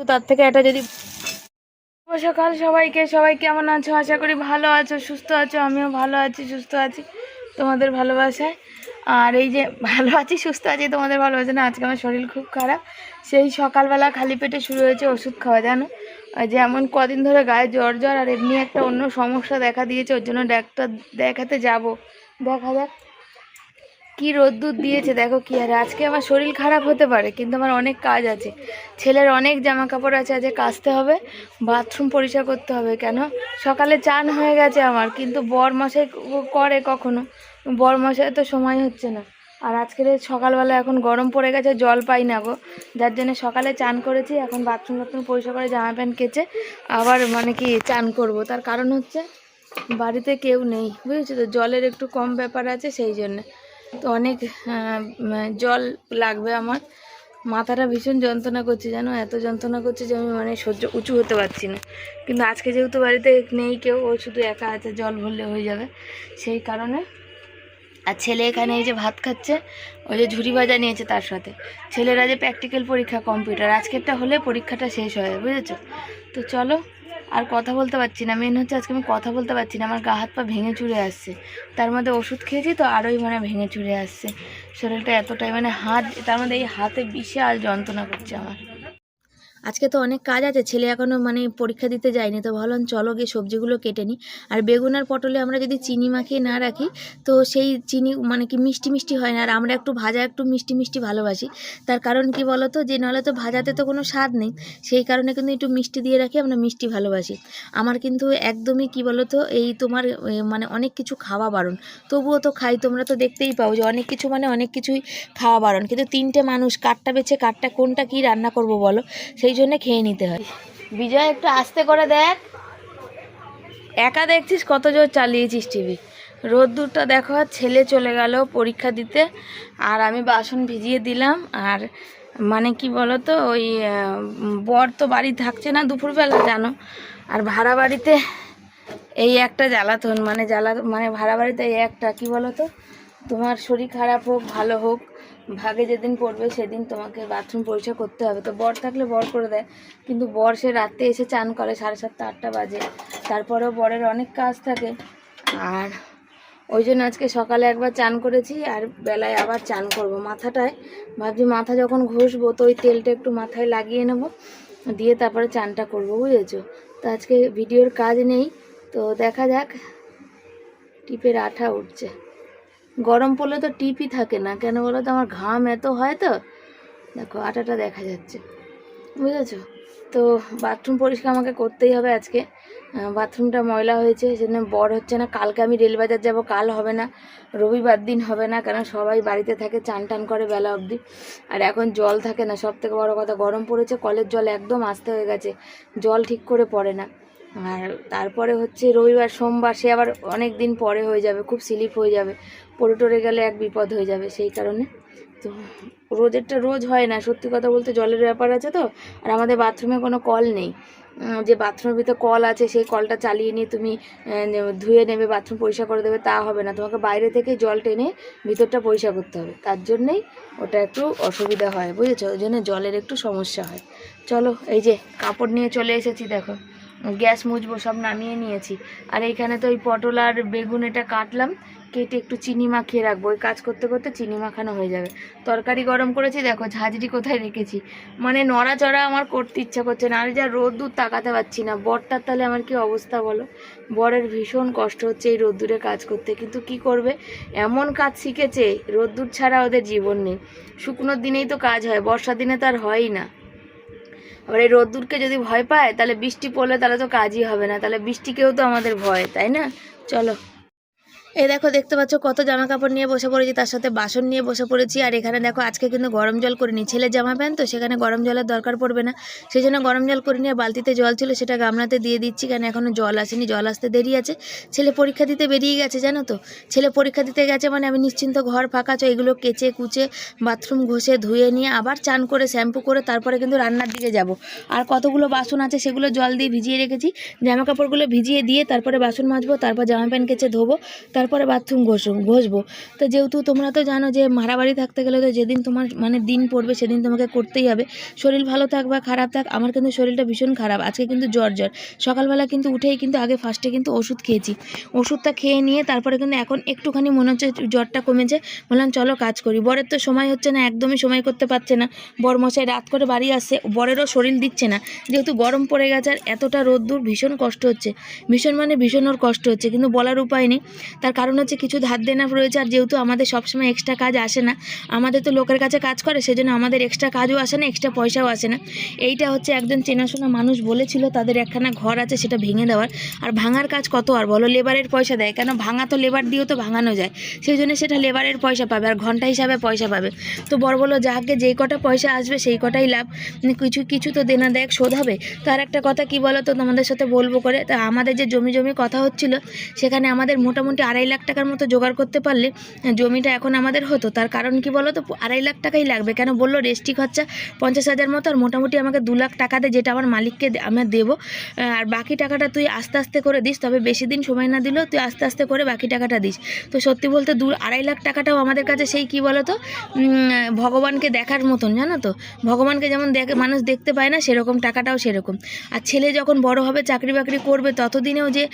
তো তার থেকে এটা যদি সকাল সবাইকে। সবাই কেমন আছো? আশা করি ভালো আছো, সুস্থ আছো, আমিও ভালো আছি, সুস্থ আছি তোমাদের ভালোবাসায়। আর এই যে ভালো আছি, সুস্থ আছি তোমাদের ভালোবাসা না, আজকে আমার শরীর খুব খারাপ। সেই সকালবেলা খালি পেটে শুরু হয়েছে ওষুধ খাওয়া, জানো? যেমন কদিন ধরে গায়ে জ্বর জ্বর, আর এমনি একটা অন্য সমস্যা দেখা দিয়েছে, ওর জন্য ডাক্তার দেখাতে যাব। দেখা যাক। কি রোদ্দুর দিয়েছে, দেখো কি আর। আজকে আমার শরীর খারাপ হতে পারে, কিন্তু আমার অনেক কাজ আছে। ছেলের অনেক জামা কাপড় আছে, আজকে কাচতে হবে, বাথরুম পরিষ্কার করতে হবে কেন? সকালে চান হয়ে গেছে আমার, কিন্তু বর মশাই করে কখনো? বর মশাই তো সময় হচ্ছে না। আর আজকের সকালবেলা এখন গরম পড়ে গেছে, জল পাই না গো। যার জন্য সকালে চান করেছি, এখন বাথরুম বাথরুম পরিষ্কার করে জামা প্যান্ট কেচে আবার মানে কি চান করব। তার কারণ হচ্ছে বাড়িতে কেউ নেই, বুঝেছ তো? জলের একটু কম ব্যাপার আছে সেই জন্যে। তো অনেক জল লাগবে আমার। মাথাটা ভীষণ যন্ত্রণা করছে, জানো? এত যন্ত্রণা করছে যে আমি মানে সহ্য উঁচু হতে পারছি না। কিন্তু আজকে যেহেতু বাড়িতে নেই কেউ, ও শুধু একা আছে, জল ভরলে হয়ে যাবে। সেই কারণে আর ছেলে এখানে এই যে ভাত খাচ্ছে, ওই যে ঝুড়ি ভাজা নিয়েছে তার সাথে। ছেলেরা যে প্র্যাকটিক্যাল পরীক্ষা কম্পিউটার আজকেরটা হলে পরীক্ষাটা শেষ হয় বুঝেছ? তো চলো আর কথা বলতে পারছি না। মেন হচ্ছে আজকে আমি কথা বলতে পারছি না। আমার গা হাত পা ভেঙে চুড়ে আসছে। তার মধ্যে ওষুধ খেয়েছি তো আরোই মানে ভেঙে চুড়ে আসছে। শরীরটা এতটাই মানে হাত তার মধ্যে এই হাতে বিশাল যন্ত্রণা করছে আমার। আজকে তো অনেক কাজ আছে, ছেলে এখনও মানে পরীক্ষা দিতে যায়নি, তো ভাবলাম চলো গিয়ে সবজিগুলো কেটে নিই। আর বেগুন আর পটলে আমরা যদি চিনি মাখিয়ে না রাখি, তো সেই চিনি মানে কি মিষ্টি মিষ্টি হয় না, আর আমরা একটু ভাজা একটু মিষ্টি মিষ্টি ভালোবাসি। তার কারণ কি বলো তো যে নাহলে তো ভাজাতে তো কোনো স্বাদ নেই, সেই কারণে কিন্তু একটু মিষ্টি দিয়ে রাখি, আমরা মিষ্টি ভালোবাসি। আমার কিন্তু একদমই কি বলো তো এই তোমার মানে অনেক কিছু খাওয়া বারণ। তবুও তো খাই, তোমরা তো দেখতেই পাও যে অনেক কিছু মানে অনেক কিছুই খাওয়া বারণ। কিন্তু তিনটে মানুষ, কাঠটা বেছে কাঠটা কোনটা কি রান্না করব বলো, সেই জন্য খেয়ে নিতে হয়। বিজয় একটু আস্তে করে দেখ। একা দেখছিস? কত জোর চালিয়েছিস টিভি? রোদ্দুরটা দেখো ছেলে চলে গেল পরীক্ষা দিতে। আর আমি বাসন ভিজিয়ে দিলাম আর মানে কি বলো তো ওই বর তো বাড়ি থাকছে না দুপুরবেলা জানো? আর ভাড়া বাড়িতে এই একটা জ্বালাতন মানে জ্বালা মানে ভাড়া বাড়িতে এই একটা কি বলো তো তোমার শরীর খারাপ হোক, ভালো হোক, ভাগে যেদিন পড়বে সেদিন তোমাকে বাথরুম পরিষ্কার করতে হবে। তো বর থাকলে বর করে দেয়, কিন্তু বর সে রাতে এসে চান করে সাড়ে সাতটা, আটটা বাজে। তারপরেও বরের অনেক কাজ থাকে। আর ওই জন্য আজকে সকালে একবার চান করেছি, আর বেলায় আবার চান করব। মাথাটায়, ভাবছি মাথা যখন ঘষবো, তো ওই তেলটা একটু মাথায় লাগিয়ে নেব। দিয়ে তারপরে চানটা করব, বুঝেছ? তো আজকে ভিডিওর কাজ নেই। তো দেখা যাক, টিপের আঠা উঠছে। গরম পড়লে তো টিপই থাকে না। কেন বলো তো? আমার ঘাম এত হয় তো। দেখো, আটাটা দেখা যাচ্ছে। বুঝেছ? তো বাথরুম পরিষ্কার আমাকে করতেই হবে আজকে। বাথরুমটা ময়লা হয়েছে, সেজন্য বর হচ্ছে না। কালকে আমি রেলবাজার যাব, কাল হবে না। রবিবার দিন হবে না কারণ সবাই বাড়িতে থাকে, চান টান করে বেলা অবধি। আর এখন জল থাকে না। সব থেকে বড়ো কথা, গরম পড়েছে, কলের জল একদম আসতে হয়ে গেছে। জল ঠিক করে পড়ে না। আর তারপরে হচ্ছে রবিবার, সোমবার, সে আবার অনেক দিন পরে হয়ে যাবে, খুব স্লিপ হয়ে যাবে। পড়ে টরে গেলে এক বিপদ হয়ে যাবে সেই কারণে। তো রোজেরটা রোজ হয় না, সত্যি কথা বলতে জলের ব্যাপার আছে তো, আর আমাদের বাথরুমে কোনো কল নেই। যে বাথরুমের ভিতরে কল আছে, সেই কলটা চালিয়ে নিয়ে তুমি ধুয়ে নেবে, বাথরুম পরিষ্কার করে দেবে, তা হবে না। তোমাকে বাইরে থেকে জল টেনে ভিতরটা পরিষ্কার করতে হবে। তার জন্যেই ওটা একটু অসুবিধা হয়, বুঝেছ? ওই জন্য জলের একটু সমস্যা হয়। চলো, এই যে কাপড় নিয়ে চলে এসেছি, দেখো। গ্যাস মুছবো, সব নামিয়ে নিয়েছি। আর এইখানে তো ওই পটল আর বেগুন এটা কাটলাম। কেটে একটু চিনি মাখিয়ে রাখব। ওই কাজ করতে করতে চিনি মাখানো হয়ে যাবে। তরকারি গরম করেছি, দেখো ঝাঁঝরি কোথায় রেখেছি। মানে নড়াচড়া আমার করতে ইচ্ছা করছে না। আর যা রোদ্দুর তাকাতে পারছি না। বরটার তাহলে আমার কি অবস্থা বলো? বরের ভীষণ কষ্ট হচ্ছে এই রোদ্দুরে কাজ করতে। কিন্তু কি করবে? এমন কাজ শিখেছে, রোদ্দুর ছাড়া ওদের জীবন নেই। শুকনোর দিনেই তো কাজ হয়, বর্ষার দিনে তো আর হয়ই না। আবার এই রোদ্দুরকে যদি ভয় পায়, তাহলে বৃষ্টি পড়লে তাহলে তো কাজই হবে না। তাহলে বৃষ্টিকেও তো আমাদের ভয়, তাই না? চলো। এই দেখো, দেখতে পাচ্ছ কত জামা কাপড় নিয়ে বসে পড়েছি, তার সাথে বাসন নিয়ে বসে পড়েছি, আর এখানে দেখো, আজকে কিন্তু গরম জল করিনি। ছেলের জামা প্যান্ট, তো সেখানে গরম জলের দরকার পড়বে না। সেই জন্য গরম জল করে নিয়ে বালতিতে জল ছিল, সেটা গামলাতে দিয়ে দিচ্ছি কারণ এখনও জল আসেনি, জল আসতে দেরি আছে। ছেলে পরীক্ষা দিতে বেরিয়ে গেছে, জানো তো? ছেলে পরীক্ষা দিতে গেছে মানে আমি নিশ্চিন্ত ঘর ফাঁকা চো এগুলো কেচে, কুচে, বাথরুম ঘষে, ধুয়ে নিয়ে আবার চান করে, শ্যাম্পু করে, তারপরে কিন্তু রান্নার দিকে যাব। আর কতগুলো বাসন আছে, সেগুলো জল দিয়ে ভিজিয়ে রেখেছি। জামা কাপড়গুলো ভিজিয়ে দিয়ে, তারপরে বাসন মাজবো, তারপর জামা প্যান্ট কেচে ধোবো তারপরে বাথরুম ঘষো ঘষবো। তো যেহেতু তোমরা তো জানো যে মারাবাড়ি থাকতে গেলে তো যেদিন তোমার মানে দিন পড়বে সেদিন তোমাকে করতেই হবে। শরীর ভালো থাক বা খারাপ থাক, আমার কিন্তু শরীরটা ভীষণ খারাপ। আজকে কিন্তু জ্বর জ্বর। সকালবেলা কিন্তু উঠেই কিন্তু আগে ফার্স্টে কিন্তু ওষুধ খেয়েছি। ওষুধটা খেয়ে নিয়ে তারপরে কিন্তু এখন একটুখানি মনে হচ্ছে জ্বরটা কমেছে। বললাম, চলো কাজ করি। বরের তো সময় হচ্ছে না, একদমই সময় করতে পারছে না। বর মশাই রাত করে বাড়ি আসছে, বরেরও শরীর দিচ্ছে না। যেহেতু গরম পড়ে গেছে আর এতটা রোদ্দুর, ভীষণ কষ্ট হচ্ছে। ভীষণ মানে ভীষণ ওর কষ্ট হচ্ছে, কিন্তু বলার উপায় নেই। কারণ হচ্ছে কিছু ধার দেনা রয়েছে, আর যেহেতু আমাদের সবসময় এক্সট্রা কাজ আসে না, আমাদের তো লোকের কাছে কাজ করে, সেজন্য আমাদের এক্সট্রা কাজও আসে না এক্সট্রা পয়সাও আসে না। এইটা হচ্ছে একজন চেনাশোনা মানুষ বলেছিল, তাদের একখানা ঘর আছে সেটা ভেঙে দেওয়ার। আর ভাঙার কাজ কত আর বলো, লেবারের পয়সা দেয়, কেন ভাঙা তো লেবার দিয়েও তো ভাঙানো যায়। সেই জন্য সেটা লেবারের পয়সা পাবে, আর ঘণ্টা হিসাবে পয়সা পাবে। তো বড় বলো যাকে যেই কটা পয়সা আসবে, সেই কটাই লাভ। কিছু কিছু তো দেনা দেয় শোধ হবে। তার একটা কথা কি বলো তো তোমাদের সাথে বলব করে, তা আমাদের যে জমি জমি কথা হচ্ছিল, সেখানে আমাদের মোটামুটি আড়াই লাখ টাকার মতো জোগাড় করতে পারলে জমিটা এখন আমাদের হতো। তার কারণ কি বলো তো আড়াই লাখ টাকাই লাগবে। কেন বলল? রেস্টি খরচা পঞ্চাশ হাজার মতো, আর মোটামুটি আমাকে দু লাখ টাকা দে, যেটা আমার মালিককে আমি দেবো। আর বাকি টাকাটা তুই আস্তে আস্তে করে দিস, তবে বেশি দিন সময় না দিলেও তুই আস্তে আস্তে করে বাকি টাকাটা দিস। তো সত্যি বলতে দু আড়াই লাখ টাকাটাও আমাদের কাছে সেই কি বলো তো ভগবানকে দেখার মতন, জানো তো? ভগবানকে যেমন দেখে মানুষ দেখতে পায় না, সেরকম টাকাটাও সেরকম। আর ছেলে যখন বড় হবে, চাকরি বাকরি করবে, ততদিনেও যে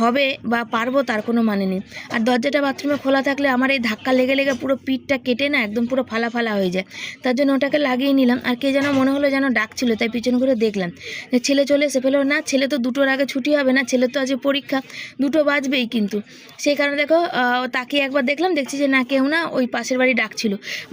হবে বা পারব, তার কোনো মানে নেই। আর দরজাটা বাথরুমে খোলা থাকলে আমার এই ধাক্কা লেগে লেগে পুরো পিঠটা কেটে না, একদম পুরো ফালা ফালা হয়ে যায়। তার জন্য ওটাকে লাগিয়ে নিলাম। আর কে যেন মনে হলো যেন ডাকছিল, তাই পিছন করে দেখলাম। যে ছেলে চলে এসে ফেলো না, ছেলে তো দুটোর আগে ছুটি হবে না, ছেলে তো আজ পরীক্ষা, দুটো বাজবেই কিন্তু। সেই কারণে দেখো তাকে একবার দেখলাম, দেখছি যে না, কেউ না, ওই পাশের বাড়ি ডাকছিল।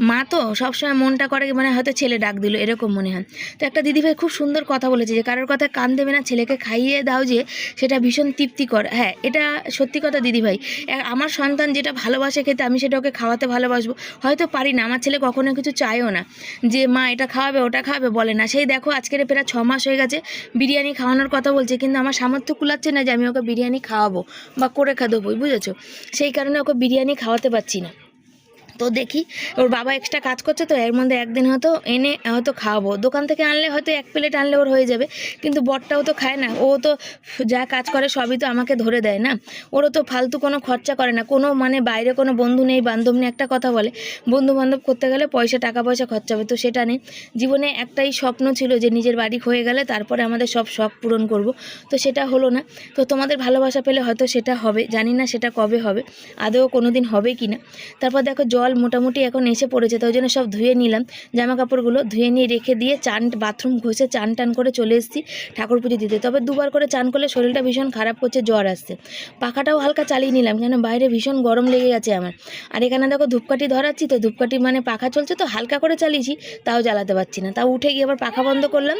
মা তো সবসময় মনটা করে মানে হয়তো ছেলে ডাক দিল, এরকম মনে হয়। তো একটা দিদিভাই খুব সুন্দর কথা বলেছে যে, কারোর কথা কান দেবে না, ছেলেকে খাইয়ে দাও যে, সেটা ভীষণ তৃপ্তিকর। হ্যাঁ এটা সত্যি কথা দিদিভাই। আমার সন্তান যেটা ভালোবাসে খেতে, আমি সেটা ওকে খাওয়াতে ভালোবাসবো। হয়তো পারি না, আমার ছেলে কখনো কিছু চায়ও না। যে, মা, এটা খাওয়াবে, ওটা খাওয়াবে, বলে না। সেই দেখো, আজকের প্রায় ছ মাস হয়ে গেছে, বিরিয়ানি খাওয়ানোর কথা বলছে, কিন্তু আমার সামর্থ্য কুলাচ্ছে না যে, আমি ওকে বিরিয়ানি খাওয়াবো বা করে খাওয়াবো বুঝেছ? সেই কারণে ওকে বিরিয়ানি খাওয়াতে পারছি না। তো দেখি, ওর বাবা এক্সট্রা কাজ করছে তো, এর মধ্যে একদিন হয়তো এনে হয়তো খাওয়াবো। দোকান থেকে আনলে হয়তো এক প্লেট আনলে ওর হয়ে যাবে, কিন্তু বরটাও তো খায় না। ও তো যা কাজ করে সবই তো আমাকে ধরে দেয় না। ওরও তো ফালতু কোনো খরচা করে না। কোনো মানে বাইরে কোনো বন্ধু নেই, বান্ধব নেই, একটা কথা বলে বন্ধু বান্ধব করতে গেলে পয়সা, টাকা পয়সা খরচা হবে, তো সেটা নেই। জীবনে একটাই স্বপ্ন ছিল যে নিজের বাড়ি হয়ে গেলে তারপরে আমাদের সব শখ পূরণ করব, তো সেটা হলো না। তো তোমাদের ভালোবাসা পেলে হয়তো সেটা হবে, জানি না সেটা কবে হবে, আদৌ কোনো দিন হবে কি না। তারপর দেখো জল মোটামুটি এখন এসে পড়েছে তো ওই জন্য সব ধুয়ে নিলাম। জামা কাপড়গুলো ধুয়ে নিয়ে রেখে দিয়ে চান, বাথরুম ঘষে চান টান করে চলে এসেছি ঠাকুর পুজো দিতে। তবে দুবার করে চান করলে শরীরটা ভীষণ খারাপ করছে, জ্বর আসছে। পাখাটাও হালকা চালিয়ে নিলাম, কেন বাইরে ভীষণ গরম লেগে গেছে আমার। আর এখানে দেখো ধূপকাঠি ধরাচ্ছি, তো ধূপকাঠি মানে পাখা চলছে, তো হালকা করে চালিয়েছি, তাও জ্বালাতে পারছি না। তাও উঠে গিয়ে আবার পাখা বন্ধ করলাম,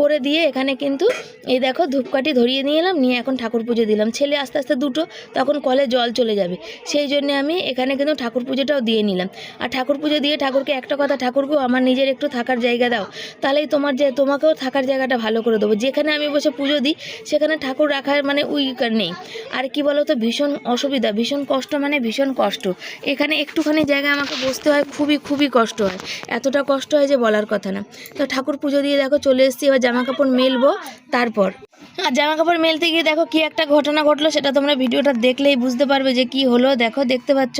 করে দিয়ে এখানে কিন্তু এই দেখো ধূপকাঠি ধরিয়ে নিয়ে এলাম, নিয়ে এখন ঠাকুর পুজো দিলাম। ছেলে আস্তে আস্তে দুটো, তখন কলে জল চলে যাবে। সেই জন্য আমি এখানে কিন্তু ঠাকুর পুজোটাও দিয়ে নিলাম। আর ঠাকুর পুজো দিয়ে ঠাকুরকে একটা কথা ঠাকুরকেও আমার নিজের একটু থাকার জায়গা দাও। তাহলেই তোমার যে, তোমাকেও থাকার জায়গাটা ভালো করে দেবো। যেখানে আমি বসে পুজো দিই, সেখানে ঠাকুর রাখার মানে উইকার নেই আর কি বলো তো ভীষণ অসুবিধা ভীষণ কষ্ট মানে ভীষণ কষ্ট এখানে একটুখানি জায়গায় আমাকে বসতে হয় খুবই খুবই কষ্ট হয় এতটা কষ্ট হয় যে বলার কথা না তো ঠাকুর পুজো দিয়ে দেখো চলে এসেছি এবার জামা কাপড় মেলবো তারপর আর জামা কাপড় মেলতে গিয়ে দেখো কি একটা ঘটনা ঘটলো, সেটা তোমরা ভিডিওটা দেখলেই বুঝতে পারবে যে কি হলো। দেখো, দেখতে পাচ্ছ?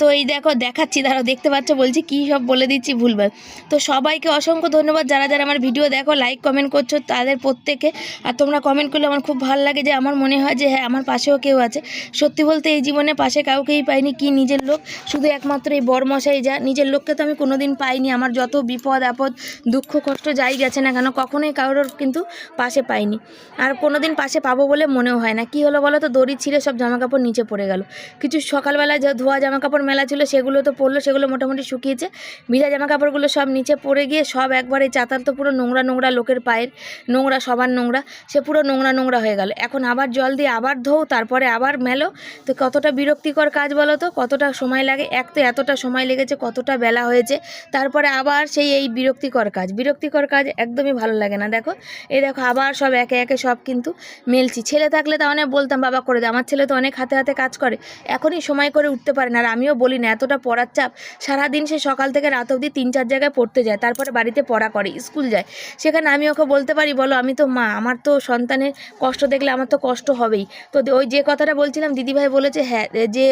তো এই দেখো, দেখাচ্ছি, দাঁড়াও, দেখতে পাচ্ছ? বলছি কি সব বলে দিচ্ছি, ভুলবার। তো সবাইকে অসংখ্য ধন্যবাদ। যারা যারা আমার ভিডিও দেখো লাইক কমেন্ট করছ, তাদের প্রত্যেকে। আর তোমরা কমেন্ট করলে আমার খুব ভালো লাগে যে আমার মনে হয় যে হ্যাঁ আমার পাশেও কেউ আছে। সত্যি বলতে এই জীবনে পাশে কাউকেই পাইনি, কি নিজের লোক? শুধু একমাত্র এই বরমশাই যা। নিজের লোককে তো আমি কোনোদিন পাইনি। আমার যত বিপদ, আপদ, দুঃখ, কষ্ট যাই গেছে না কেন, কখনোই কারোর কিন্তু পাশে পাইনি। আর কোনোদিন পাশে পাবো বলে মনেও হয় না। কি হলো বলো তো? দড়ি ছিঁড়ে সব জামা কাপড় নিচে পড়ে গেল। কিছু সকালবেলা যে ধোয়া জামা কাপড় মেলা ছিল সেগুলো তো পড়ল, সেগুলো মোটামুটি শুকিয়েছে। ভিজা জামা কাপড়গুলো সব নিচে পড়ে গিয়ে সব একবারে চাতাল তো পুরো নোংরা নোংরা লোকের পায়ের নোংরা, সবার নোংরা, সে পুরো নোংরা নোংরা হয়ে গেল। এখন আবার জল দিয়ে আবার ধোও, তারপরে আবার মেলো। তো কতটা বিরক্তিকর কাজ বলো তো? কতটা সময় লাগে? এক তো এতটা সময় লেগেছে, কতটা বেলা হয়েছে। তারপরে আবার সেই এই বিরক্তিকর কাজ। বিরক্তিকর কাজ একদমই ভালো লাগে না। দেখো, এই দেখো, আবার সব একে একে একে সব কিন্তু মেলছি। ছেলে থাকলে তাহলে বলতাম, বাবা, করে দে। আমার ছেলে তো অনেক হাতে হাতে কাজ করে, এখনই সময় করে উঠতে পারে না। আর আমিও বলি না, এতটা পড়ার চাপ, সারাদিন সে সকাল থেকে রাত অবধি তিন চার জায়গায় পড়তে যায়, তারপরে বাড়িতে পড়া করে, স্কুল যায়। সেখানে আমি ওকে বলতে পারি, বলো, আমি তো মা, আমার তো সন্তানের কষ্ট দেখলে আমার তো কষ্ট হবেই। তো ওই যে কথাটা বলছিলাম, দিদিভাই বলেছে হ্যাঁ যে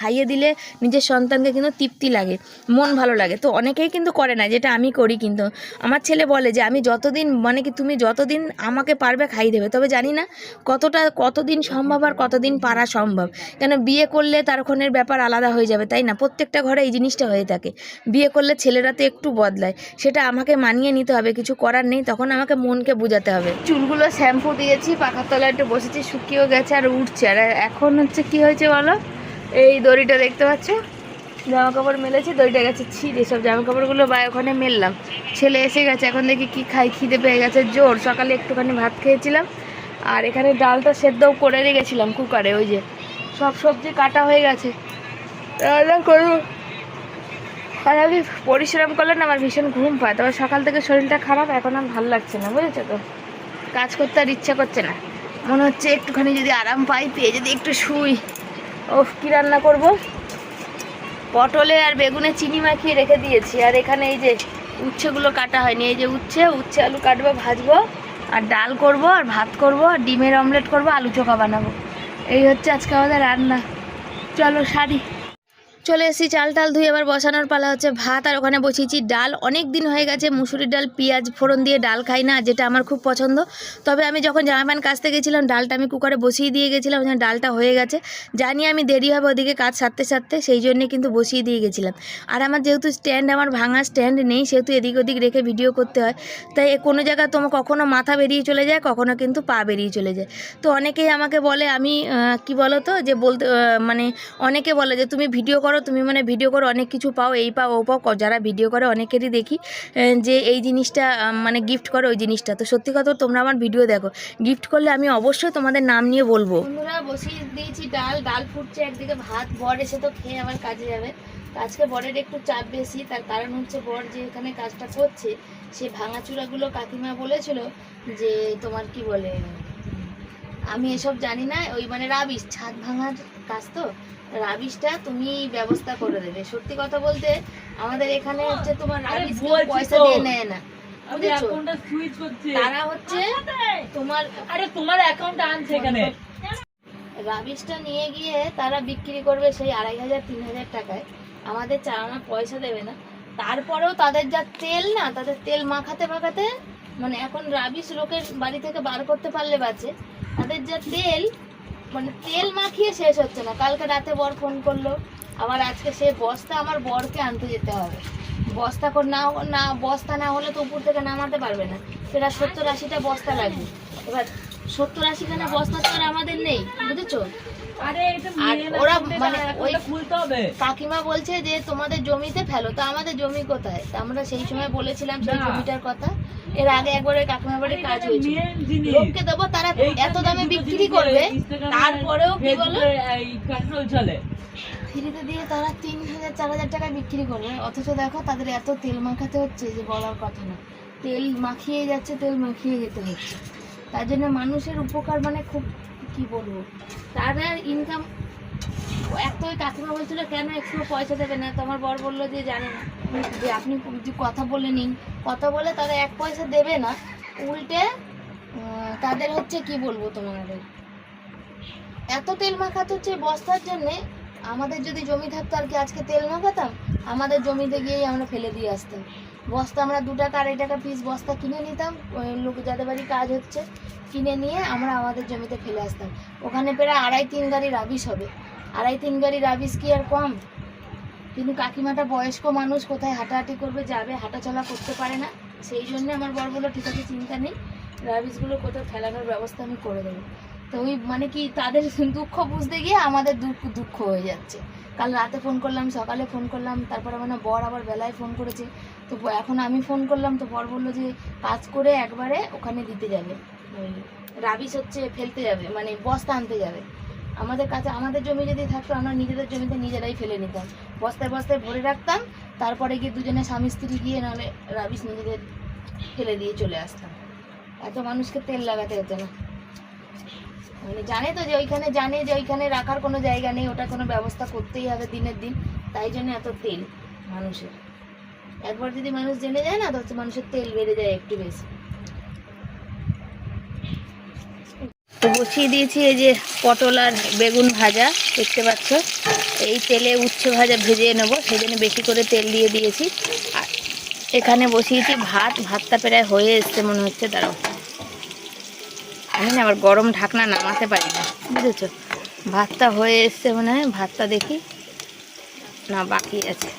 খাইয়ে দিলে নিজের সন্তানকে কিন্তু তৃপ্তি লাগে, মন ভালো লাগে। তো অনেকেই কিন্তু করে না, যেটা আমি করি কিন্তু। আমার ছেলে বলে যে, আমি যতদিন মানে কি তুমি যতদিন আমাকে পারবে খাইয়ে দেবে। তবে জানি না কতটা, কতদিন সম্ভব আর কতদিন পারা সম্ভব। কেন বিয়ে করলে তার ওখানের ব্যাপার আলাদা হয়ে যাবে, তাই না? প্রত্যেকটা ঘরে এই জিনিসটা হয়ে থাকে। বিয়ে করলে ছেলেরা তো একটু বদলায়। সেটা আমাকে মানিয়ে নিতে হবে, কিছু করার নেই, তখন আমাকে মনকে বোঝাতে হবে। চুলগুলো শ্যাম্পু দিয়েছি, পাখার তলায় একটু বসেছি, শুকিয়েও গেছে আর উঠছে। আর এখন হচ্ছে কি হয়েছে বলো? এই দড়িটা দেখতে পাচ্ছ? জামা কাপড় মেলেছি দড়িটা গেছে ছিঁড়ে সব জামা কাপড়গুলো বা ওখানে মেললাম। ছেলে এসে গেছে, এখন দেখি কি খাই, খিদে পেয়ে গেছে, জোর। সকালে একটুখানি ভাত খেয়েছিলাম, আর এখানে ডালটা সেদ্ধও করে রেখেছিলাম কুকারে, ওই যে। সব সবজি কাটা হয়ে গেছে। রান্না করব। আর আমি পরিশ্রম করলে না আমার ভীষণ ঘুম পায় তবে সকাল থেকে শরীরটা খারাপ, এখন আর ভালো লাগছে না, বুঝেছ তো? কাজ করতে আর ইচ্ছা করছে না। মনে হচ্ছে একটুখানি যদি আরাম পাই, পেয়ে যদি একটু শুই। ও কী রান্না করব? পটলে আর বেগুনে চিনি মাখিয়ে রেখে দিয়েছি। আর এখানে এই যে উচ্ছেগুলো কাটা হয়নি, এই যে উচ্ছে উচ্ছে আলু কাটবো, ভাজবো, আর ডাল করব, আর ভাত করব, আর ডিমের অমলেট করব, আলু চোখা বানাবো। এই হচ্ছে আজকে আমাদের রান্না। চলো শাড়ি চলে এসেছি, চাল টাল ধুয়ে এবার বসানোর পালা হচ্ছে ভাত আর ওখানে বসিয়েছি ডাল। অনেক দিন হয়ে গেছে, মুসুরির ডাল, পেঁয়াজ ফোড়ন দিয়ে ডাল খাই না, যেটা আমার খুব পছন্দ। তবে আমি যখন জামা প্যান্ট কাচতে গেছিলাম, ডালটা আমি কুকারে বসিয়ে দিয়ে গেছিলাম, ওখানে ডালটা হয়ে গেছে। জানি আমি দেরি হবে ওদিকে কাজ সারতে সারতে, সেই জন্যে কিন্তু বসিয়ে দিয়ে গেছিলাম। আর আমার যেহেতু স্ট্যান্ড, আমার ভাঙা স্ট্যান্ড নেই, সেহেতু এদিক ওদিক রেখে ভিডিও করতে হয়। তাই কোনো জায়গায় তোমার কখনো মাথা বেরিয়ে চলে যায়, কখনো কিন্তু পা বেরিয়ে চলে যায়। তো অনেকেই আমাকে বলে, আমি কি বলো তো যে বলতে মানে অনেকে বলে যে, তুমি ভিডিও করো তুমি মানে ভিডিও করো অনেক কিছু পাও, এই পাও, ও পাও যারা ভিডিও করে অনেকেরই দেখি যে এই জিনিসটা মানে গিফট করে ওই জিনিসটা। তো সত্যি কথা তোমরা আমার ভিডিও দেখো। গিফট করলে আমি অবশ্যই তোমাদের নাম নিয়ে বলব। বন্ধুরা, বসিয়ে দিয়েছি ডাল। ডাল ফুটছে একদিকে, ভাত, বর এসে তো খেয়ে আমার কাজে যাবে। আজকে বরের একটু চাপ বেশি, তার কারণ হচ্ছে বর যে এখানে কাজটা করছে, সে ভাঙাচুরাগুলো কাকিমা বলেছিল যে তোমার কি বলে আমি এসব জানি না ওই মানে রাবিশ ছাদ ভাঙার কাজ তো। রাবিশটা তুমি ব্যবস্থা করে দেবে। সত্যি কথা বলতে আমাদের এখানে হচ্ছে তোমার রাবিশ পয়সা দিয়ে নেয় না তারা হচ্ছে তোমার আরে তোমার অ্যাকাউন্ট আনছে এখানে। রাবিশটা নিয়ে গিয়ে তারা বিক্রি করবে সেই আড়াই হাজার তিন হাজার টাকায়। আমাদের চালানা পয়সা দেবে না। তারপরেও তাদের যা তেল না তাদের তেল মাখাতে মাখাতে মানে এখন রাবিশ লোকের বাড়ি থেকে বার করতে পারলে বাঁচে। তাদের যে তেল মানে তেল মাখিয়ে শেষ হচ্ছে না। কালকে রাতে বর ফোন করল, আবার আজকে সে বস্তা আমার বরকে আনতে যেতে হবে। বস্তা কর না না, বস্তা না হলে তো উপর থেকে নামাতে পারবে না। সেটা সত্তর আশিটা বস্তা লাগবে। এবার সত্তর আশিখানা বস্তা তো আর আমাদের নেই, বুঝেছ? আরে ওরা মানে ওই- কাকিমা বলছে যে তোমাদের জমিতে ফেলো তো আমাদের জমি কোথায়? তা আমরা সেই সময় বলেছিলাম সেই জমিটার কথা। এর আগে একবার কাকিমা বাড়ি আরে কাজ হয়েছিল। লোককে দেবো তারা এত দামে বিক্রি করবে তারপরেও কি বলো? চলে। ফ্রিতে দিয়ে তারা তিন হাজার চার হাজার টাকায় বিক্রি করবে। অথচ দেখো তাদের এত তেল মাখাতে হচ্ছে যে বলার কথা না। তেল মাখিয়ে যাচ্ছে তেল মাখিয়ে যেতে হচ্ছে। তার জন্য মানুষের উপকার মানে খুব, কি বলব? তারা ইনকাম এক তো ওই কাকিমা বলছিল, কেন একটু পয়সা দেবে না? তো আমার বর বলল যে, জানে না। যে, আপনি কথা বলে নিন। কথা বলে তারা এক পয়সা দেবে না। উল্টে তাদের হচ্ছে কি বলব তোমাদের? এত তেল মাখাতে হচ্ছে বস্তার জন্যে, আমাদের যদি জমি থাকতো আর কি, আজকে তেল মাখাতাম, আমাদের জমিতে গিয়েই আমরা ফেলে দিয়ে আসতাম। বস্তা, আমরা দু টাকা, আড়াই টাকা পিস বস্তা কিনে নিতাম। ওই লোক যাদের বাড়ি কাজ হচ্ছে, কিনে নিয়ে আমরা আমাদের জমিতে ফেলে আসতাম। ওখানে প্রায় আড়াই, তিন গাড়ি রাবিশ হবে। আড়াই, তিন গাড়ি রাবিশ কি আর কম? কিন্তু কাকিমাটা বয়স্ক মানুষ, কোথায় হাঁটাহাঁটি করবে, যাবে, হাঁটাচলা করতে পারে না। সেই জন্য আমার বর বলল, ঠিক আছে, চিন্তা নেই। রাবিশগুলো কোথাও ফেলানোর ব্যবস্থা আমি করে দেবো। তো ওই মানে কি, তাদের দুঃখ বুঝতে গিয়ে আমাদের দুঃখ দুঃখ হয়ে যাচ্ছে। কাল রাতে ফোন করলাম সকালে ফোন করলাম তারপর আমার না বর আবার বেলায় ফোন করেছে। তো এখন আমি ফোন করলাম তো বর বলল যে কাজ করে একবারে ওখানে দিতে যাবে। ওই রাবিশ হচ্ছে ফেলতে যাবে মানে বস্তা আনতে যাবে। আমাদের কাছে আমাদের জমি যদি থাকতো আমরা নিজেদের জমিতে নিজেরাই ফেলে নিতাম। বস্তায় বস্তায় ভরে রাখতাম তারপরে গিয়ে দুজনে স্বামী স্ত্রী গিয়ে নাহলে রাবিশ নিজেদের ফেলে দিয়ে চলে আসতাম। এত মানুষকে তেল লাগাতে হতো না। মানে জানে তো যে ওইখানে, জানে যে ওইখানে রাখার কোনো জায়গা নেই ওটা কোনো ব্যবস্থা করতেই হবে দিনের দিন। তাই জন্য এত তেল মানুষের। একবার যদি মানুষ জেনে যায় না, তো মানুষের তেল বেড়ে যায় একটু বেশি। তো বসিয়ে দিয়েছি এই যে পটল আর বেগুন ভাজা, দেখতে পাচ্ছ? এই তেলে উচ্ছে ভাজা ভেজে নেব সেই জন্য বেশি করে তেল দিয়ে দিয়েছি। আর এখানে বসিয়েছি ভাত, ভাতটা প্রায় হয়ে এসছে মনে হচ্ছে, দাঁড়াও। আমি না আবার গরম ঢাকনা নামাতে পারি না। বুঝেছ? ভাতটা হয়ে এসছে মনে হয় ভাতটা দেখি। না বাকি আছে।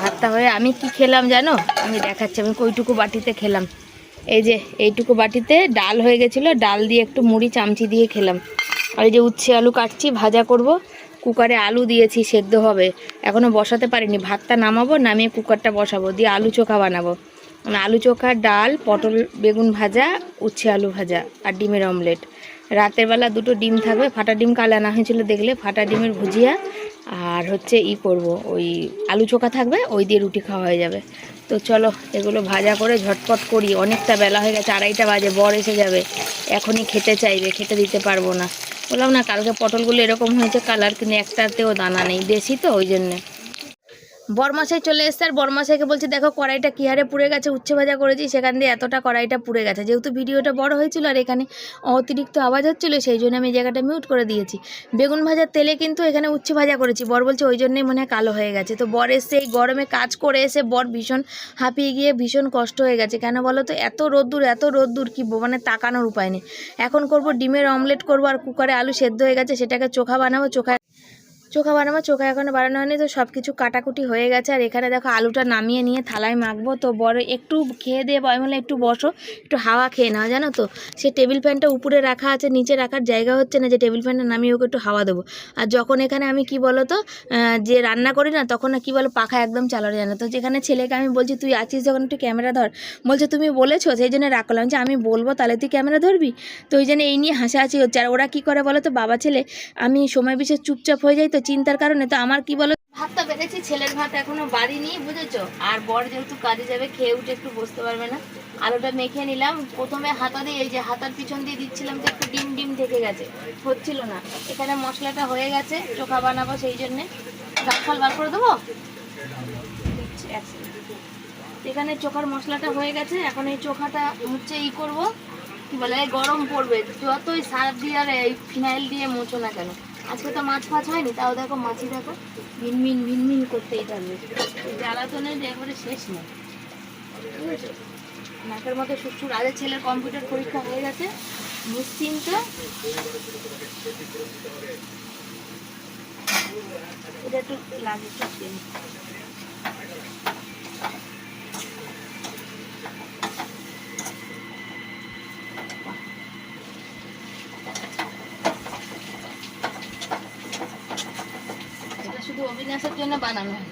ভাতটা হয়ে আমি কি খেলাম জানো? আমি দেখাচ্ছি আমি কইটুকু বাটিতে খেলাম। এই যে এইটুকু বাটিতে ডাল হয়ে গেছিল ডাল দিয়ে একটু মুড়ি চামচি দিয়ে খেলাম। আর এই যে উচ্ছে আলু কাটছি ভাজা করব। কুকারে আলু দিয়েছি সেদ্ধ হবে। এখনও বসাতে পারিনি। ভাতটা নামাবো নামিয়ে কুকারটা বসাবো দিয়ে আলু চোখা বানাবো। আলু চোখা, ডাল, পটল বেগুন ভাজা, উচ্ছে আলু ভাজা আর ডিমের অমলেট। রাতের বেলা দুটো ডিম থাকবে, ফাটা ডিম কাল আনা হয়েছিল দেখলে, ফাটা ডিমের ভুজিয়া আর হচ্ছে ই করব, ওই আলু চোখা থাকবে, ওই দিয়ে রুটি খাওয়া হয়ে যাবে। তো চলো, এগুলো ভাজা করে ঝটপট করি, অনেকটা বেলা হয়ে গেছে, আড়াইটা বাজে, বর এসে যাবে। এখনই খেতে চাইবে, খেতে দিতে পারব না। বললাম না, কালকে পটলগুলো এরকম হয়েছে, কালার কিন্তু একটাতেও দানা নেই, দেশি তো, ওই জন্যে। বরমাসাই চলে এসছে, আর বরমাসাইকে বলছি, দেখো, কড়াইটা কী হারে পুড়ে গেছে, উচ্ছে ভাজা করেছি, সেখান দিয়ে এতটা কড়াইটা পুড়ে গেছে। যেহেতু ভিডিওটা বড় হয়েছিল, আর এখানে অতিরিক্ত আওয়াজ হচ্ছিল, সেই জন্য আমি এই জায়গাটা মিউট করে দিয়েছি। বেগুন ভাজার তেলে কিন্তু এখানে উচ্ছে ভাজা করেছি, বর বলছে, ওই জন্যই মনে হয় কালো হয়ে গেছে। তো বর এসে এই গরমে কাজ করে এসে বর ভীষণ হাঁপিয়ে গিয়ে ভীষণ কষ্ট হয়ে গেছে। কেন বলো তো, এত রোদ্দুর এত রোদ্দুর, কি মানে তাকানোর উপায় নেই। এখন করব ডিমের অমলেট করব আর কুকারে আলু সেদ্ধ হয়ে গেছে, সেটাকে চোখা বানাবো, চোখা চোখা বানাবো, চোখা এখনও বানানো হয়নি, তো সব কিছু কাটাকুটি হয়ে গেছে। আর এখানে দেখো আলুটা নামিয়ে নিয়ে থালায় মাখবো। তো বড় একটু খেয়ে দিয়ে আমি বলে একটু বসো, একটু হাওয়া খেয়ে নাও, জানো তো? সে টেবিল ফ্যানটা উপরে রাখা আছে, নিচে রাখার জায়গা হচ্ছে না যে টেবিল ফ্যানটা নামিয়ে ওকে একটু হাওয়া দেবো। আর যখন এখানে আমি কি বলো তো যে রান্না করি না, তখন কি বলো, পাখা একদম চালানো যায় না। তো যেখানে ছেলেকে আমি বলছি, তুই আছিস যখন একটু ক্যামেরা ধর। বলছে, তুমি বলেছ? সেই জন্য রাখলাম যে আমি বলব, তাহলে তুই ক্যামেরা ধরবি? তো ওই জন্য এই নিয়ে হাসাহাসি হচ্ছে। আর ওরা কি করে বলো তো বাবা ছেলে, আমি সময় বিশেষ চুপচাপ হয়ে যাই, তো চিন্তার কারণে, তো আমার কি বলো? ভাতটা বেড়েছি ছেলের ভাত এখনও বাড়ি নিয়ে বুঝেছ? আর বর যেহেতু কাজে যাবে, খেয়ে উঠে একটু বসতে পারবে না। আলুটা মেখে নিলাম, প্রথমে হাতা দিয়ে, এই যে হাতার পিছন দিয়ে দিচ্ছিলাম তো একটু ডিম ডিম থেকে গেছে, হচ্ছিল না। এখানে মশলাটা হয়ে গেছে, চোখা বানাবো সেই জন্যে। ডাল বার করে দেবো। এখানে চোখার মশলাটা হয়ে গেছে, এখন এই চোখাটা হচ্ছে ই করব। কি বলে গরম পড়বে, যতই সার্ফ দিয়ে আর এই ফিনাইল দিয়ে মোছো না কেন। আজকে তো মাছ ফাছ হয়নি, তাও দেখো মাছি দেখো। ভিনমিন ভিনমিন করতেই থাকবে যে একবারে শেষ নেই। নাকের মতো সুস্থ রাজের ছেলের কম্পিউটার পরীক্ষা হয়ে গেছে। নিশ্চিন্ত। এটা একটু লাগে একটু তেল। এটা শুধু অবিনাশের জন্য বানানো হয়েছে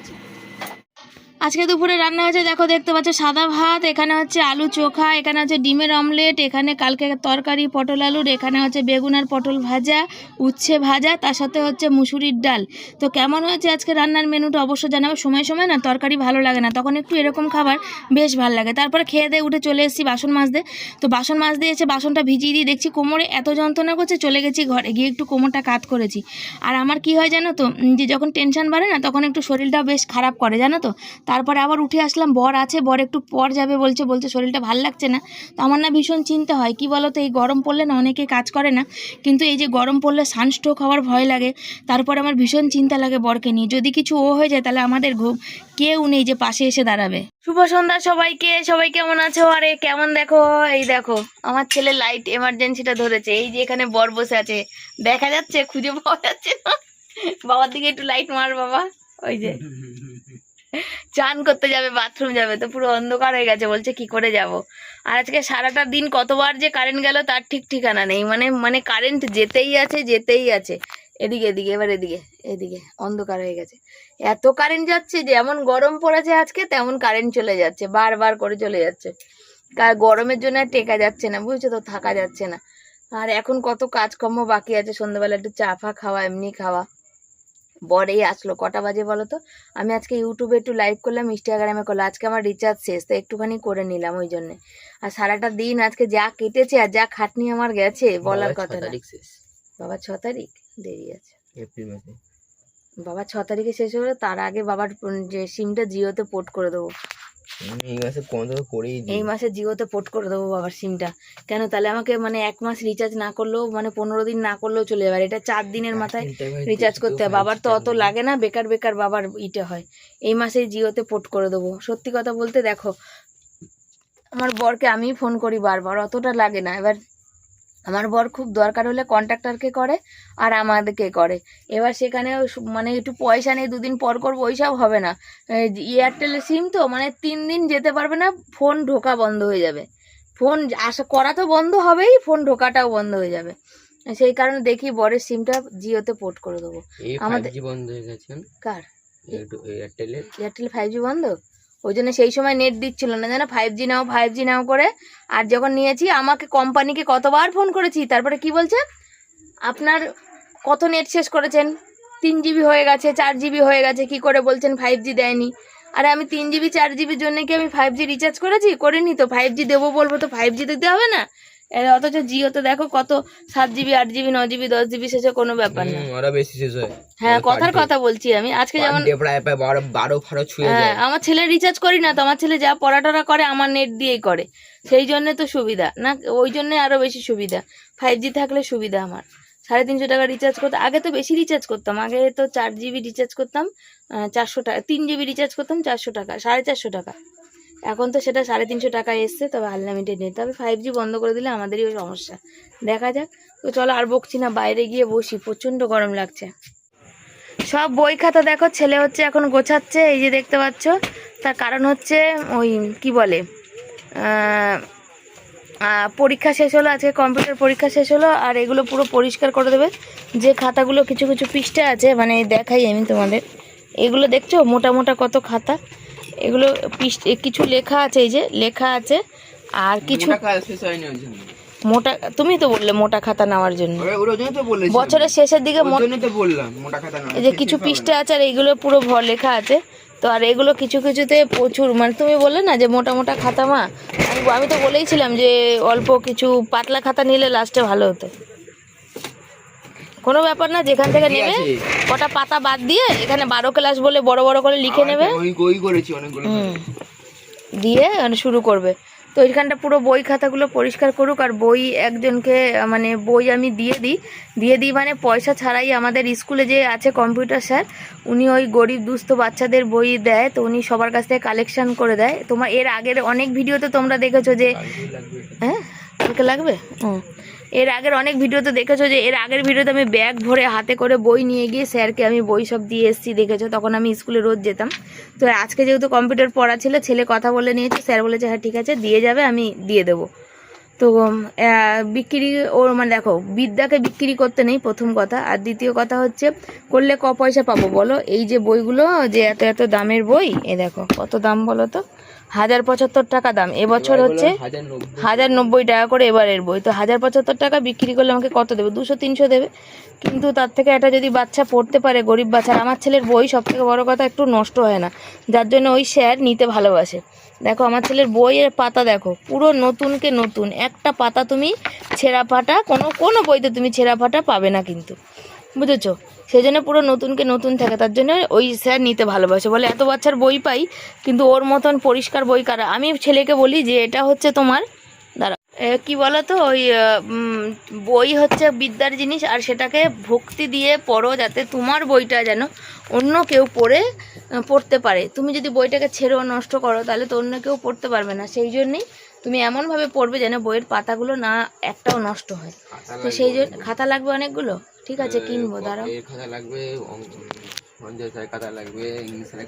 আজকে দুপুরে রান্না হয়েছে, দেখো দেখতে পাচ্ছ, সাদা ভাত, এখানে হচ্ছে আলু চোখা, এখানে হচ্ছে ডিমের অমলেট, এখানে কালকে তরকারি, পটল আলুর, এখানে হচ্ছে বেগুন আর পটল ভাজা, উচ্ছে ভাজা, তার সাথে হচ্ছে মুসুরির ডাল। তো কেমন হয়েছে আজকে রান্নার মেনুটা অবশ্য জানাব, সময় সময় না, তরকারি ভালো লাগে না, তখন একটু এরকম খাবার বেশ ভালো লাগে। তারপরে খেয়ে দিয়ে উঠে চলে এসেছি বাসন মাজতে। তো বাসন মাজতে এসে বাসনটা ভিজিয়ে দিয়ে দেখছি কোমরে এত যন্ত্রণা করছে, চলে গেছি ঘরে, গিয়ে একটু কোমরটা কাত করেছি। আর আমার কি হয় জানো তো যে যখন টেনশন বাড়ে না, তখন একটু শরীরটা বেশ খারাপ করে, জানো তো? তারপরে আবার উঠে আসলাম, বর আছে, বর একটু পর যাবে বলছে বলছে শরীরটা ভালো লাগছে না। তো আমার না ভীষণ চিন্তা হয়, কি বলো তো এই গরম পড়লে না অনেকে কাজ করে না, কিন্তু এই যে গরম পড়লে সানস্ট্রোক হওয়ার ভয় লাগে, তারপর আমার ভীষণ চিন্তা লাগে বরকে নিয়ে। যদি কিছু ও হয়ে যায়, তাহলে আমাদের ঘুম, কেউ নেই যে পাশে এসে দাঁড়াবে। শুভ সন্ধ্যা সবাইকে, সবাই কেমন আছো? আরে কেমন দেখো? এই দেখো, আমার ছেলে লাইট এমার্জেন্সিটা ধরেছে, এই যে এখানে বর বসে আছে, দেখা যাচ্ছে, খুঁজে পাওয়া যাচ্ছে না। বাবার দিকে একটু লাইট মার বাবা, ওই যে। চান করতে যাবে বাথরুম যাবে, তো পুরো অন্ধকার হয়ে গেছে, বলছে কি করে যাব? আর আজকে সারাটা দিন কতবার যে কারেন্ট গেল তার ঠিক ঠিকানা নেই মানে মানে কারেন্ট যেতেই আছে যেতেই আছে। এদিকে এদিকে, এবার এদিকে এদিকে, অন্ধকার হয়ে গেছে। এত কারেন্ট যাচ্ছে, যেমন গরম পড়েছে আজকে, তেমন কারেন্ট চলে যাচ্ছে, বারবার করে চলে যাচ্ছে। গরমের জন্য টেকা যাচ্ছে না, বুঝছ তো, থাকা যাচ্ছে না। আর এখন কত কাজকর্ম বাকি আছে, সন্ধ্যাবেলা একটু চা ফা খাওয়া, এমনি খাওয়া। বর এই আসলো। কটা বাজে বলো তো আমি আজকে ইউটিউবে একটু লাইভ করলাম ইনস্টাগ্রামে করলাম আজকে আমার রিচার্জ শেষ তো একটুখানি করে নিলাম ওই জন্যে। আর সারাটা দিন আজকে যা কেটেছে আর যা খাটনি আমার গেছে বলার কথা না। বাবা ছ তারিখ? দেরি আছে। বাবা ছ তারিখে শেষ হলে তার আগে বাবার যে সিমটা জিওতে পোর্ট করে দেবো। এই মাসে করেই দিই এই মাসে জিওতে পোর্ট করে দেবো বাবার সিমটা কেন তাহলে আমাকে মানে এক মাস রিচার্জ না করলেও মানে পনেরো দিন না করলেও চলে যাবে। এটা চার দিনের মাথায় রিচার্জ করতে হয় বাবার তো অত লাগে না বেকার বেকার বাবার ইটা হয়। এই মাসে জিওতে পোর্ট করে দেবো। সত্যি কথা বলতে দেখো আমার বরকে আমি ফোন করি বারবার অতটা লাগে না। এবার আমার বর খুব দরকার হলে কন্ট্রাক্টরকে করে আর আমাদেরকে করে। এবার সেখানে মানে একটু পয়সা নেই দুদিন পর করব ওইসব হবে না। এয়ারটেলের সিম তো মানে তিন দিন যেতে পারবে না ফোন ঢোকা বন্ধ হয়ে যাবে। ফোন আসা করা তো বন্ধ হবেই ফোন ঢোকাটাও বন্ধ হয়ে যাবে। সেই কারণে দেখি বরের সিমটা জিওতে পোর্ট করে দেবো। আমাদের- বন্ধ হয়ে গেছে কার? এয়ারটেলের এয়ারটেল ফাইভ জি বন্ধ? ওই জন্য সেই সময় নেট দিচ্ছিল না। জানো ফাইভ জি নাও ফাইভ জি নাও করে। আর যখন নিয়েছি, আমাকে কোম্পানিকে কতবার ফোন করেছি, তারপরে কি বলছে? আপনার কত নেট শেষ করেছেন? তিন জিবি হয়ে গেছে, চার জিবি হয়ে গেছে, কি করে বলছেন ফাইভ জি দেয়নি? আর আমি তিন জিবি চার জিবির জন্য কি আমি ফাইভ জি রিচার্জ করেছি? করিনি তো ফাইভ জি দেবো বলব তো ফাইভ জি দিতে হবে না। এর জিও জিওতে দেখো কত সাত জিবি আট জিবি নয় জিবি দশ জিবি শেষে কোনো ব্যাপার না। ওরা বেশি শেষ হয়। হ্যাঁ কথার কথা বলছি আমি। আজকে যেমন প্রায় প্রায় বারো বারো ফারো ছুঁয়ে হ্যাঁ আমার ছেলে রিচার্জ করি না তো আমার ছেলে যা পড়াটরা করে আমার নেট দিয়েই করে। সেই জন্য তো সুবিধা। না ওই জন্য আরও বেশি সুবিধা। ফাইভ জি থাকলে সুবিধা আমার। সাড়ে তিনশো টাকা রিচার্জ করতে আগে তো বেশি রিচার্জ করতাম। আগে তো চার জিবি রিচার্জ করতাম চারশো টাকা তিন জিবি রিচার্জ করতাম চারশো টাকা সাড়ে চারশো টাকা। এখন তো সেটা সাড়ে তিনশো টাকা এসছে, তবে আনলিমিটেড নেই। তবে ফাইভ জি বন্ধ করে দিলে আমাদেরই সমস্যা। দেখা যাক। তো চলো আর বকছি না, বাইরে গিয়ে বসি, প্রচণ্ড গরম লাগছে। সব বই খাতা দেখো, ছেলে হচ্ছে এখন গোছাচ্ছে, এই যে দেখতে পাচ্ছ। তার কারণ হচ্ছে ওই কি বলে পরীক্ষা শেষ হলো, আজকে কম্পিউটার পরীক্ষা শেষ হলো, আর এগুলো পুরো পরিষ্কার করে দেবে। যে খাতাগুলো কিছু কিছু পৃষ্ঠা আছে মানে দেখাই আমি তোমাদের। এগুলো দেখছ? মোটা মোটা কত খাতা? এগুলো কিছু লেখা আছে এই যে লেখা আছে আর কিছু মোটা তুমি তো বললে মোটা খাতা নেওয়ার জন্য। বছরের শেষের দিকে এই যে কিছু পৃষ্ঠা আছে আর এইগুলো পুরো ভর লেখা আছে। তো আর এগুলো কিছু কিছুতে প্রচুর মানে তুমি বললে না যে মোটা মোটা খাতা মা? আমি আমি তো বলেইছিলাম যে অল্প কিছু পাতলা খাতা নিলে লাস্টে ভালো হতো। কোনো ব্যাপার না যেখান থেকে নেবে কটা পাতা বাদ দিয়ে এখানে বারো ক্লাস বলে বড় বড় করে লিখে নেবে। দিয়ে মানে শুরু করবে। তো এখানটা পুরো বই খাতাগুলো পরিষ্কার করুক আর বই একজনকে মানে বই আমি দিয়ে দিই। দিয়ে দিই মানে পয়সা ছাড়াই আমাদের স্কুলে যে আছে কম্পিউটার স্যার উনি ওই গরিব দুস্থ বাচ্চাদের বই দেয় তো উনি সবার কাছ থেকে কালেকশান করে দেয়। তোমার এর আগের অনেক ভিডিওতে তোমরা দেখেছ যে। হ্যাঁ? কালকে লাগবে? হুম এর আগের অনেক ভিডিওতে দেখেছ যে, এর আগের ভিডিওতে আমি ব্যাগ ভরে হাতে করে বই নিয়ে গিয়ে স্যারকে আমি বই সব দিয়ে এসেছি, দেখেছ? তখন আমি স্কুলে রোজ যেতাম। তো আজকে যেহেতু কম্পিউটার পড়া ছিল, ছেলে কথা বলে নিয়েছে, স্যার বলেছে হ্যাঁ ঠিক আছে, দিয়ে যাবে, আমি দিয়ে দেবো। তো বিক্রি ওর মানে দেখো, বিদ্যাকে বিক্রি করতে নেই, প্রথম কথা। আর দ্বিতীয় কথা হচ্ছে, করলে ক পয়সা পাবো বলো? এই যে বইগুলো, যে এত এত দামের বই, এ দেখো, কত দাম বলো তো? হাজার পঁচাত্তর টাকা দাম। এবছর হচ্ছে হাজার নব্বই। টাকা করে এবারের বই। তো হাজার পঁচাত্তর টাকা বিক্রি করলে আমাকে কত দেবে? দুশো তিনশো দেবে। কিন্তু তার থেকে একটা যদি বাচ্চা পড়তে পারে গরিব বাচ্চা আমার ছেলের বই সব থেকে বড়ো কথা একটু নষ্ট হয় না। যার জন্য ওই স্যার নিতে ভালোবাসে। দেখো আমার ছেলের বইয়ের পাতা দেখো পুরো নতুনকে নতুন। একটা পাতা তুমি ছেঁড়া ফাটা কোনো কোনো বইতে তুমি ছেঁড়া ফাটা পাবে না কিন্তু। বুঝেছ? সেই জন্য পুরো নতুনকে নতুন থাকে, তার জন্য ওই স্যার নিতে ভালোবাসে। বলে, এত বাচ্চার বই পাই, কিন্তু ওর মতন পরিষ্কার বই কারা? আমি ছেলেকে বলি যে, এটা হচ্ছে তোমার দাঁড়া কি বলো তো ওই বই হচ্ছে বিদ্যার জিনিস, আর সেটাকে ভক্তি দিয়ে পড়ো যাতে তোমার বইটা যেন অন্য কেউ পড়ে পড়তে পারে। তুমি যদি বইটাকে ছেড়েও নষ্ট করো, তাহলে তো অন্য কেউ পড়তে পারবে না। সেই জন্যেই তুমি এমনভাবে পড়বে যেন বইয়ের পাতাগুলো না একটাও নষ্ট হয়। তো সেই জন্য খাতা লাগবে অনেকগুলো? ঠিক আছে কিনবো দাঁড়াও। খাতা লাগবে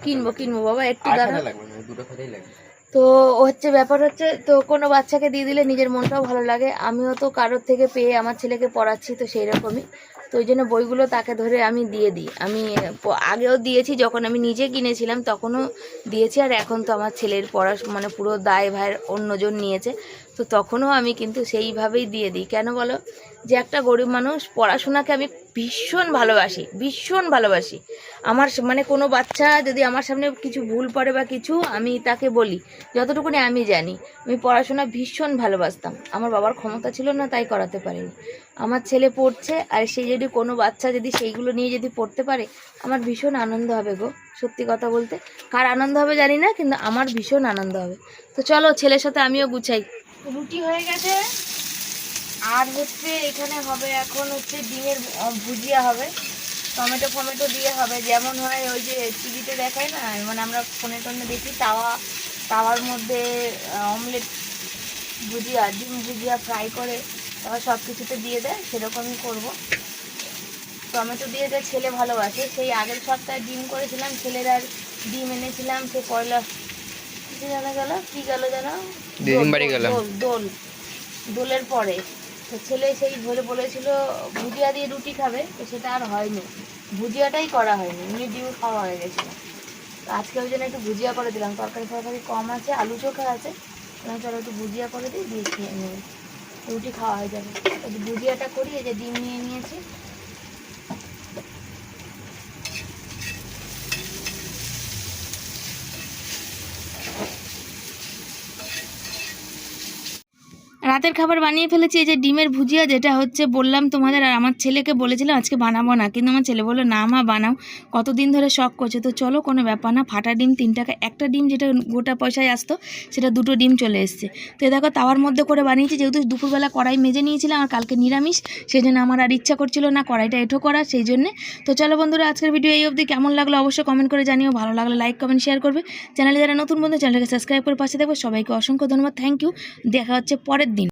কিনবো কিনবো বাবা একটু দাঁড়াও। দুটো খাতাই লাগবে। তো হচ্ছে ব্যাপার হচ্ছে তো কোনো বাচ্চাকে দিয়ে দিলে নিজের মনটাও ভালো লাগে। আমিও তো কারোর থেকে পেয়ে আমার ছেলেকে পড়াচ্ছি তো সেই রকমই। তো ওই জন্য বইগুলো তাকে ধরে আমি দিয়ে দিই। আমি আগেও দিয়েছি, যখন আমি নিজে কিনেছিলাম তখনও দিয়েছি, আর এখন তো আমার ছেলের পড়া মানে পুরো দায় ভাইয়ের অন্যজন নিয়েছে, তো তখনও আমি কিন্তু সেইভাবেই দিয়ে দিই। কেন বলো? যে একটা গরিব মানুষ পড়াশোনাকে আমি ভীষণ ভালোবাসি ভীষণ ভালোবাসি। আমার মানে কোনো বাচ্চা যদি আমার সামনে কিছু ভুল পড়ে বা কিছু, আমি তাকে বলি, যতটুকুনি আমি জানি, আমি পড়াশোনা ভীষণ ভালোবাসতাম। আমার বাবার ক্ষমতা ছিল না, তাই করাতে পারিনি। আমার ছেলে পড়ছে, আর সে যদি কোনো বাচ্চা যদি সেইগুলো নিয়ে যদি পড়তে পারে, আমার ভীষণ আনন্দ হবে গো, সত্যি কথা বলতে। কার আনন্দ হবে জানি না, কিন্তু আমার ভীষণ আনন্দ হবে। তো চলো ছেলের সাথে আমিও গুছাই। রুটি হয়ে গেছে। আর হচ্ছে এখানে হবে এখন হচ্ছে ডিমের ভুজিয়া হবে। টমেটো ফমেটো দিয়ে হবে। যেমন হয় ওই যে টিভিতে দেখায় না মানে আমরা ফোনে টোনে দেখি তাওয়া তাওয়ার মধ্যে অমলেট ভুজিয়া ডিম ভুজিয়া ফ্রাই করে তারপর সব কিছুতে দিয়ে দেয় সেরকমই করব। টমেটো দিয়ে যে ছেলে ভালোবাসে সেই আগের সপ্তাহে ডিম করেছিলাম ছেলের আর ডিম এনেছিলাম সে পয়লা জানা গেল কি গেল যেন। দোল দোল দোলের পরে। তো ছেলে সেই ধরে বলেছিল, ভুজিয়া দিয়ে রুটি খাবে? তো সেটা আর হয়নি। ভুজিয়াটাই করা হয়নি, এমনি ডিউ খাওয়া হয়ে গেছিল। আজকে ওই জন্য একটু ভুজিয়া করে দিলাম। তরকারি ফরকারি কম আছে, আলু চোখা আছে। চলো একটু ভুজিয়া করে দিই, দিয়ে খেয়ে নেবে। রুটি খাওয়া হয়ে যাবে। ভুজিয়াটা করি, এই যে ডিম নিয়ে নিয়েছি। রাতের খাবার বানিয়ে ফেলেছি, এই যে ডিমের ভুজিয়া যেটা হচ্ছে বললাম তোমাদের, আর আমার ছেলেকে বলেছিলাম আজকে বানাবো না, কিন্তু আমার ছেলে বলল, না মা, বানাও। কতদিন ধরে শখ করছে, তো চলো কোনো ব্যাপার না, ফাটা ডিম, তিন টাকা, একটা ডিম যেটা গোটা পয়সায় আসতো, সেটা দুটো ডিম চলে এসছে। তো দেখো, তাওয়ার মধ্যে করে বানিয়েছি, যেহেতু দুপুরবেলা কড়াই মেজে নিয়েছিলাম, আর কালকে নিরামিষ সেই জন্য আমার আর ইচ্ছা করছিল না কড়াইটা এঁঠো করা সেই জন্যে। তো চলো বন্ধুরা, আজকের ভিডিও এই অবধি, কেমন লাগল অবশ্যই কমেন্ট করে জানিও, ভালো লাগলে লাইক কমেন্ট শেয়ার করবে। চ্যানেলে যারা নতুন বন্ধু চ্যানেলকে সাবস্ক্রাইব করে পাশে থাকবে সবাইকে অসংখ্য ধন্যবাদ থ্যাংক ইউ দেখা হচ্ছে পরের দিন।